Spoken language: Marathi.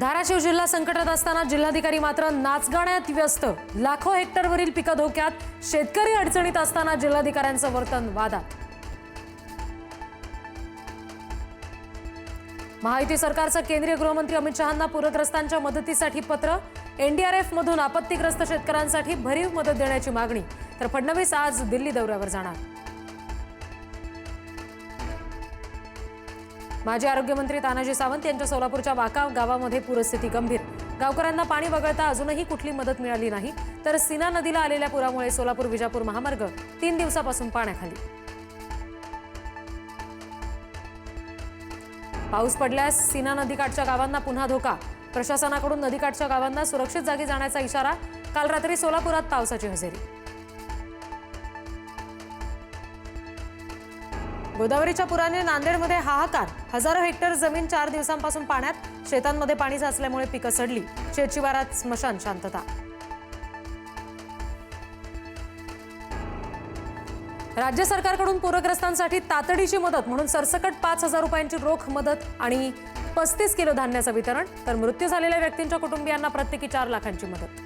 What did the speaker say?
धाराशिव जिल्हा संकटात असताना जिल्हाधिकारी मात्र नाचगाण्यात व्यस्त. लाखो हेक्टरवरील पिकं धोक्यात. शेतकरी अडचणीत असताना जिल्हाधिकाऱ्यांचं वर्तन वादात महायुती सरकारचं केंद्रीय गृहमंत्री अमित शहांना पूरग्रस्तांच्या मदतीसाठी पत्र. एनडीआरएफ मधून आपत्तीग्रस्त शेतकऱ्यांसाठी भरीव मदत देण्याची मागणी. तर फडणवीस आज दिल्ली दौऱ्यावर जाणार. माजी आरोग्यमंत्री तानाजी सावंत यांच्या सोलापूरच्या वाका गावामध्ये पूरस्थिती गंभीर. गावकऱ्यांना पाणी वगळता अजूनही कुठली मदत मिळाली नाही तर सीना नदीला आलेल्या पुरामुळे सोलापूर विजापूर महामार्ग तीन दिवसापासून पाण्याखाली. पाऊस पडल्यास सीना नदीकाठच्या गावांना पुन्हा धोका. प्रशासनाकडून नदीकाठच्या गावांना सुरक्षित जागी जाण्याचा इशारा. काल रात्री सोलापुरात पावसाची हजेरी. गोदावरीच्या पुराने नांदेडमध्ये हाहाकार. हजारो हेक्टर जमीन चार दिवसांपासून पाण्यात शेतांमध्ये पाणी साचल्यामुळे पिकं सडली. शेतशिवारात स्मशान शांतता. राज्य सरकारकडून पूरग्रस्तांसाठी तातडीची मदत म्हणून सरसकट पाच हजार रुपयांची रोख मदत आणि पस्तीस किलो धान्याचं वितरण तर मृत्यू झालेल्या व्यक्तींच्या कुटुंबियांना प्रत्येकी चार लाखांची मदत.